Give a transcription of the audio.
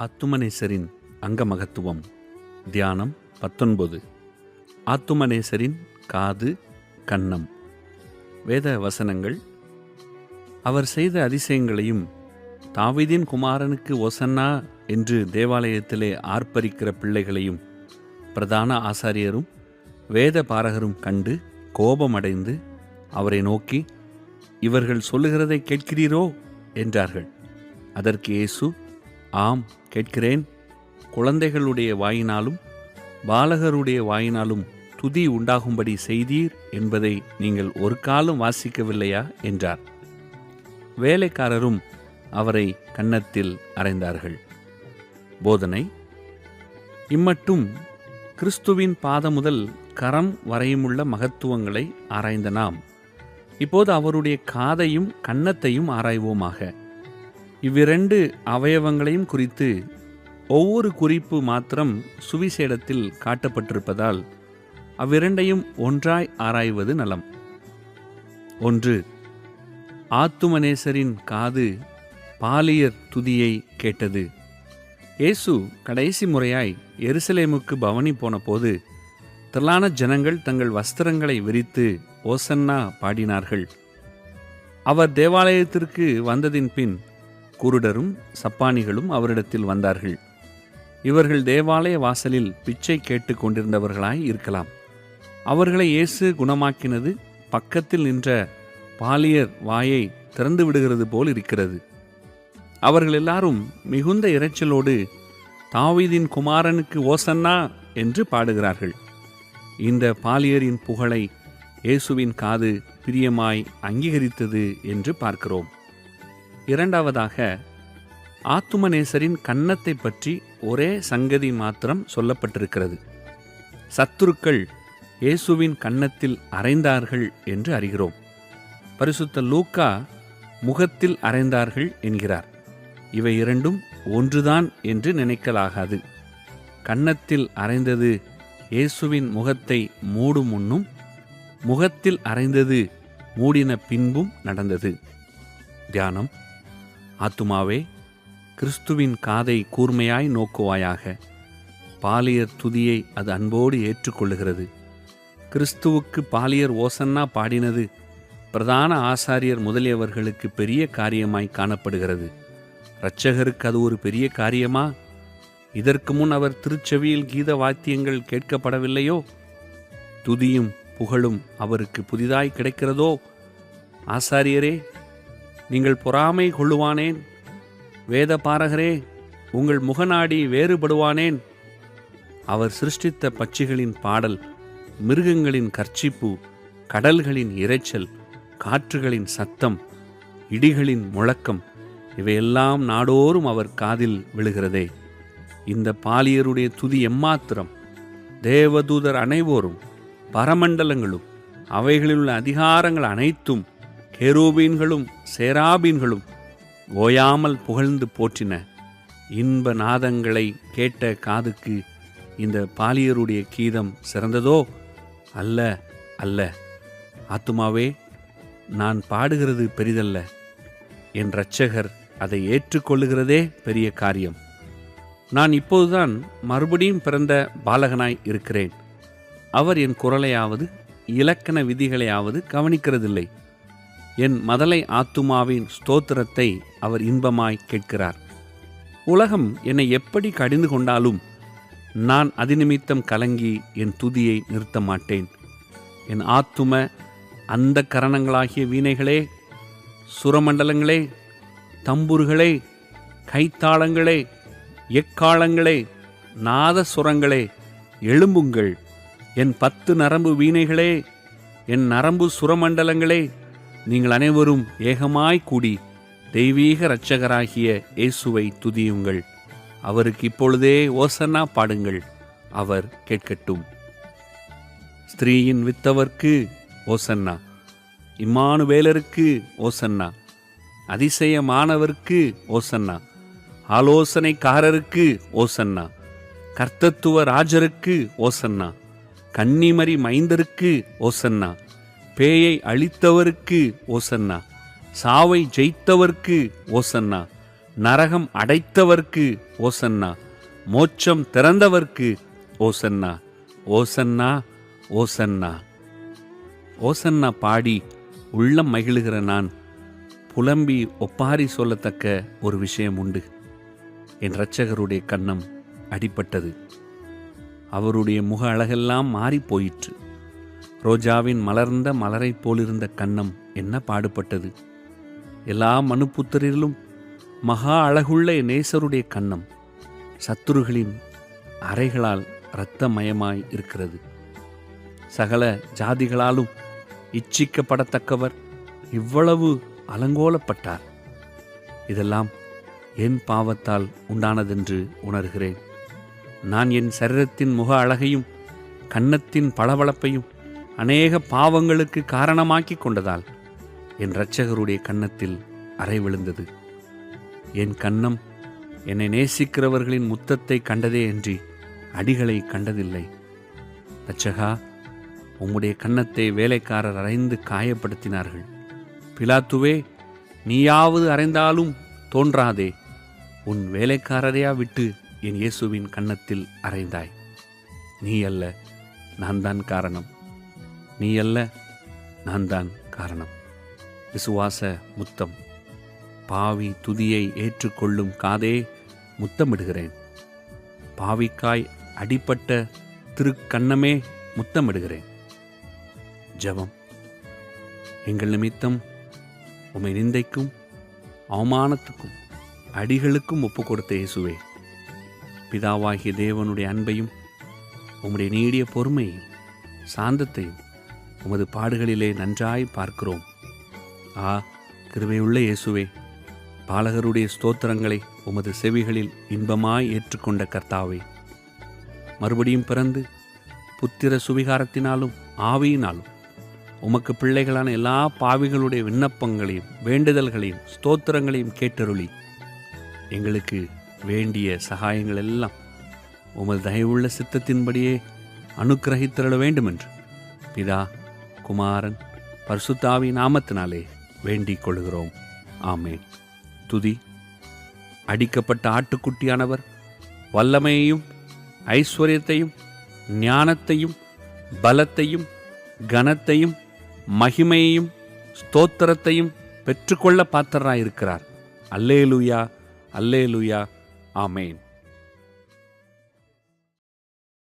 ஆத்துமனேசரின் அங்கமகத்துவம் தியானம் பத்தொன்பது. ஆத்துமனேசரின் காது கன்னம் வேத வசனங்கள் அவர் செய்த அதிசயங்களையும் தாவிதின் குமாரனுக்கு ஒசன்னா என்று தேவாலயத்திலே ஆர்ப்பரிக்கிற பிள்ளைகளையும் பிரதான ஆசாரியரும் வேத பாரகரும் கண்டு கோபமடைந்து அவரை நோக்கி இவர்கள் சொல்லுகிறதை கேட்கிறீரோ? என்றார்கள். அதற்கு இயேசு ஆம் கேட்கிறேன். குழந்தைகளுடைய வாயினாலும் பாலகருடைய வாயினாலும் துதி உண்டாகும்படி செய்தீர் என்பதை நீங்கள் ஒரு காலம் வாசிக்கவில்லையா? என்றார். வேலைக்காரரும் அவரை கன்னத்தில் அறைந்தார்கள். போதனை இம்மட்டும் கிறிஸ்துவின் பாதம் முதல் கரம் வரையுமுள்ள மகத்துவங்களை ஆராய்ந்த நாம் இப்போது அவருடைய காதையும் கன்னத்தையும் ஆராய்வோமாக. இவ்விரண்டு அவயவங்களையும் குறித்து ஒவ்வொரு குறிப்பு மாத்திரம் சுவிசேடத்தில் காட்டப்பட்டிருப்பதால் அவ்விரண்டையும் ஒன்றாய் ஆராய்வது நலம். ஒன்று ஆத்துமனேசரின் காது பாலியர் துதியை கேட்டது. இயேசு கடைசி முறையாய் எருசலேமுக்கு பவனி போனபோது திரளான ஜனங்கள் தங்கள் வஸ்திரங்களை விரித்து ஓசன்னா பாடினார்கள். அவர் தேவாலயத்திற்கு வந்ததின் பின் குருடரும் சப்பானிகளும் அவரிடத்தில் வந்தார்கள். இவர்கள் தேவாலய வாசலில் பிச்சை கேட்டு கொண்டிருந்தவர்களாய் இருக்கலாம். அவர்களை இயேசு குணமாக்கினது பக்கத்தில் நின்ற பாலியர் வாயை திறந்து விடுகிறது போல் இருக்கிறது. அவர்கள் எல்லாரும் மிகுந்த இரைச்சலோடு தாவீதின் குமாரனுக்கு ஓசன்னா? என்று பாடுகிறார்கள். இந்த பாலியரின் புகழை இயேசுவின் காது பிரியமாய் அங்கீகரித்தது என்று பார்க்கிறோம். இரண்டாவதாக ஆத்துமநேசரின் கன்னத்தை பற்றி ஒரே சங்கதி மாத்திரம் சொல்லப்பட்டிருக்கிறது. சத்துருக்கள் இயேசுவின் கன்னத்தில் அறைந்தார்கள் என்று அறிகிறோம். பரிசுத்த லூக்கா முகத்தில் அரைந்தார்கள் என்கிறார். இவை இரண்டும் ஒன்றுதான் என்று நினைக்கலாகாது. கன்னத்தில் அரைந்தது இயேசுவின் முகத்தை மூடும் முன்னும் முகத்தில் அரைந்தது மூடின பின்பும் நடந்தது. தியானம். ஆத்துமாவே கிறிஸ்துவின் காதை கூர்மையாய் நோக்குவாயாக. பாலியர் துதியை அது அன்போடு ஏற்றுக்கொள்ளுகிறது. கிறிஸ்துவுக்கு பாலியர் ஓசன்னா பாடினது பிரதான ஆசாரியர் முதலியவர்களுக்கு பெரிய காரியமாய் காணப்படுகிறது. இரட்சகருக்கு அது ஒரு பெரிய காரியமா? இதற்கு முன் அவர் திருச்செவியில் கீத வாத்தியங்கள் கேட்கப்படவில்லையோ? துதியும் புகழும் அவருக்கு புதிதாய் கிடைக்கிறதோ? ஆசாரியரே நீங்கள் பொறாமை கொள்ளுவானேன்? வேத பாரகரே உங்கள் முகநாடி வேறுபடுவானேன்? அவர் சிருஷ்டித்த பட்சிகளின் பாடல் மிருகங்களின் கர்ச்சிப்பு கடல்களின் இரைச்சல் காற்றுகளின் சத்தம் இடிகளின் முழக்கம் இவையெல்லாம் நாடோறும் அவர் காதில் விழுகிறதே. இந்த பாலியருடைய துதி எம்மாத்திரம்? தேவதூதர் அனைவோரும் பரமண்டலங்களும் அவைகளிலுள்ள அதிகாரங்கள் அனைத்தும் கேரூபீன்களும் சேராபீன்களும் ஓயாமல் புகழ்ந்து போற்றின இன்ப நாதங்களை கேட்ட காதுக்கு இந்த பாலியருடைய கீதம் சிறந்ததோ? அல்ல அல்ல. ஆத்துமாவே நான் பாடுகிறது பெரிதல்ல என் இரட்சகர் அதை ஏற்றுக்கொள்ளுகிறதே பெரிய காரியம். நான் இப்போதுதான் மறுபடியும் பிறந்த பாலகனாய் இருக்கிறேன். அவர் என் குரலையாவது இலக்கண விதிகளையாவது கவனிக்கிறதில்லை. என் மதலை ஆத்துமாவின் ஸ்தோத்திரத்தை அவர் இன்பமாய் கேட்கிறார். உலகம் என்னை எப்படி கடிந்து கொண்டாலும் நான் அதிநிமித்தம் கலங்கி என் துதியை நிறுத்த மாட்டேன். என் ஆத்தும அந்த கரணங்களாகிய வீணைகளே சுரமண்டலங்களே தம்புர்களே கைத்தாளங்களே எக்காலங்களே நாதசுரங்களே எழும்புங்கள். என் பத்து நரம்பு வீணைகளே என் நரம்பு சுரமண்டலங்களே நீங்கள் அனைவரும் ஏகமாய் கூடி தெய்வீக இரட்சகராகிய இயேசுவை துதியுங்கள். அவருக்கு இப்பொழுதே ஓசனா பாடுங்கள். அவர் கேட்கட்டும். ஸ்திரீயின் வித்தவர்க்கு ஓசன்னா. இம்மானுவேலருக்கு ஓசன்னா. அதிசயமானவர்க்கு ஓசன்னா. ஆலோசனைக்காரருக்கு ஓசன்னா. கர்த்தத்துவ ராஜருக்கு ஓசன்னா. கன்னிமரி மைந்தருக்கு ஓசன்னா. பேயை அழித்தவருக்கு ஓசன்னா சாவை ஜெயித்தவர்க்கு ஓசன்னா நரகம் அடைத்தவர்க்கு ஓசன்னா மோட்சம் திறந்தவர்க்கு ஓசன்னா ஓசன்னா ஓசன்னா. ஓசன்னா பாடி உள்ளம் மகிழுகிற நான் புலம்பி ஒப்பாரி சொல்லத்தக்க ஒரு விஷயம் உண்டு. என் இரட்சகருடைய கன்னம் அடிப்பட்டது. அவருடைய முக அழகெல்லாம் மாறிப் போயிற்று. ரோஜாவின் மலர்ந்த மலரைப் போலிருந்த கன்னம் என்ன பாடுபட்டது? எல்லா மனுப்புத்திரிலும் மகா அழகுள்ள நேசருடைய கன்னம் சத்துருகளின் அறைகளால் இரத்தமயமாய் இருக்கிறது. சகல ஜாதிகளாலும் இச்சிக்கப்படத்தக்கவர் இவ்வளவு அலங்கோலப்பட்டார். இதெல்லாம் என் பாவத்தால் உண்டானதென்று உணர்கிறேன். நான் என் சரீரத்தின் முக அழகையும் கன்னத்தின் பளபளப்பையும் அநேக பாவங்களுக்கு காரணமாக்கிக் கொண்டதால் என் இரட்சகருடைய கன்னத்தில் அறை விழுந்தது. என் கன்னம் என்னை நேசிக்கிறவர்களின் முத்தத்தை கண்டதே அன்றி அடிகளை கண்டதில்லை. இரட்சகா உம்முடைய கன்னத்தை வேலைக்காரர் அறைந்து காயப்படுத்தினார்கள். பிலாத்துவே நீயாவது அறைந்தாலும் தோன்றாதே. உன் வேலைக்காரரையா விட்டு என் இயேசுவின் கன்னத்தில் அறைந்தாய். நீ அல்ல நான் தான் காரணம். நீ அல்ல நான் தான் காரணம். விசுவாச முத்தம். பாவி துதியை ஏற்றுக்கொள்ளும் காதே முத்தமிடுகிறேன். பாவிக்காய் அடிப்பட்ட திருக்கண்ணமே முத்தமிடுகிறேன். ஜெபம். எங்கள் நிமித்தம் உமை நிந்தைக்கும் அவமானத்துக்கும் அடிகளுக்கும் ஒப்பு கொடுத்த இயேசுவே. பிதாவாகிய தேவனுடைய அன்பையும் உம்முடைய நீடிய பொறுமையையும் சாந்தத்தையும் உமது பாடுகளிலே நன்றாய் பார்க்கிறோம். ஆ கிருமையுள்ள இயேசுவே பாலகருடைய ஸ்தோத்திரங்களை உமது செவிகளில் இன்பமாய் ஏற்றுக்கொண்ட கர்த்தாவே. மறுபடியும் பிறந்து புத்திர சுவிகாரத்தினாலும் ஆவியினாலும் உமக்கு பிள்ளைகளான எல்லா பாவிகளுடைய விண்ணப்பங்களையும் வேண்டுதல்களையும் ஸ்தோத்திரங்களையும் கேட்டருளி. எங்களுக்கு வேண்டிய சகாயங்கள் எல்லாம் உமது தயவுள்ள சித்தத்தின்படியே அனுக்கிரகித்திரள வேண்டுமென்று. பிதா குமாரன் பரிசுத்தாவி நாமத்தினாலே வேண்டிக் கொள்கிறோம். ஆமேன். துதி. அடிக்கப்பட்ட ஆட்டுக்குட்டியானவர் வல்லமையையும் ஐஸ்வர்யத்தையும் ஞானத்தையும் பலத்தையும் கனத்தையும் மகிமையையும் ஸ்தோத்திரத்தையும் பெற்றுக்கொள்ள பாத்திரராயிருக்கிறார். அல்லேலுயா அல்லேலுயா. ஆமேன்.